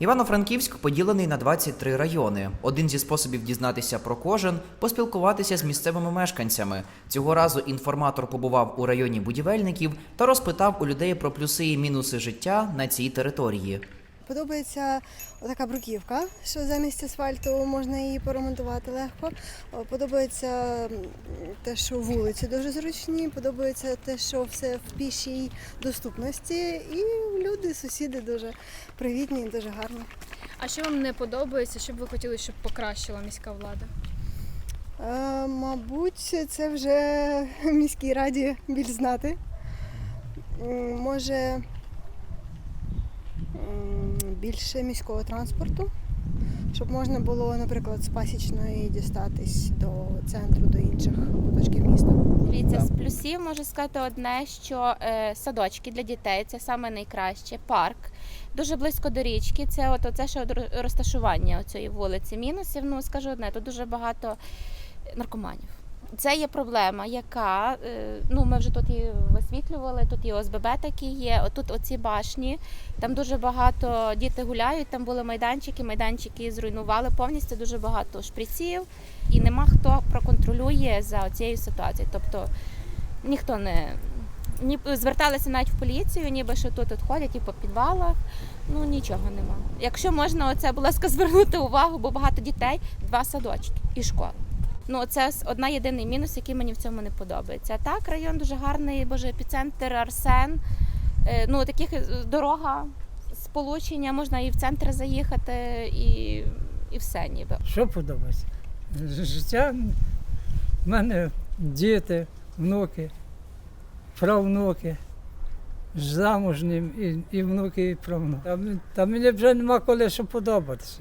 Івано-Франківськ поділений на 23 райони. Один зі способів дізнатися про кожен поспілкуватися з місцевими мешканцями. Цього разу інформатор побував у районі будівельників та розпитав у людей про плюси і мінуси життя на цій території. Подобається така бруківка, що замість асфальту можна її поремонтувати легко. Подобається те, що вулиці дуже зручні, подобається те, що все в пішій доступності, і люди, сусіди дуже привітні, дуже гарні. А що вам не подобається, що б ви хотіли, щоб покращила міська влада? Е, мабуть, це вже міській раді більш знати. Може більше міського транспорту, щоб можна було, наприклад, з пасічної дістатись до центру, до інших куточків міста. Дивіться, з плюсів можу сказати одне, що е, садочки для дітей це саме найкраще. Парк дуже близько до річки. Це от оце ще розташування цієї вулиці. Мінусів, ну скажу одне, тут дуже багато наркоманів. Це є проблема, яка е, ну ми вже тут і висвітлювали. Тут і ОСББ такі є. Отут оці башні. Там дуже багато діти гуляють. Там були майданчики. Майданчики зруйнували повністю дуже багато шприців, і нема хто проконтролює за цією ситуацією. Тобто ніхто не ні зверталися навіть в поліцію, ніби що тут от ходять і по підвалах. Ну нічого нема. Якщо можна, оце, будь ласка, звернути увагу, бо багато дітей, два садочки і школа. Ну, це одна єдиний мінус, який мені в цьому не подобається. Так, район дуже гарний, боже, епіцентр, Арсен. Е, Ну, таких е, дорога, сполучення, можна і в центр заїхати, і, і все ніби. Що подобається? Життя в мене діти, внуки, правнуки, замужні і, і внуки, і правнуки. Та, та мені вже нема коли що подобатися.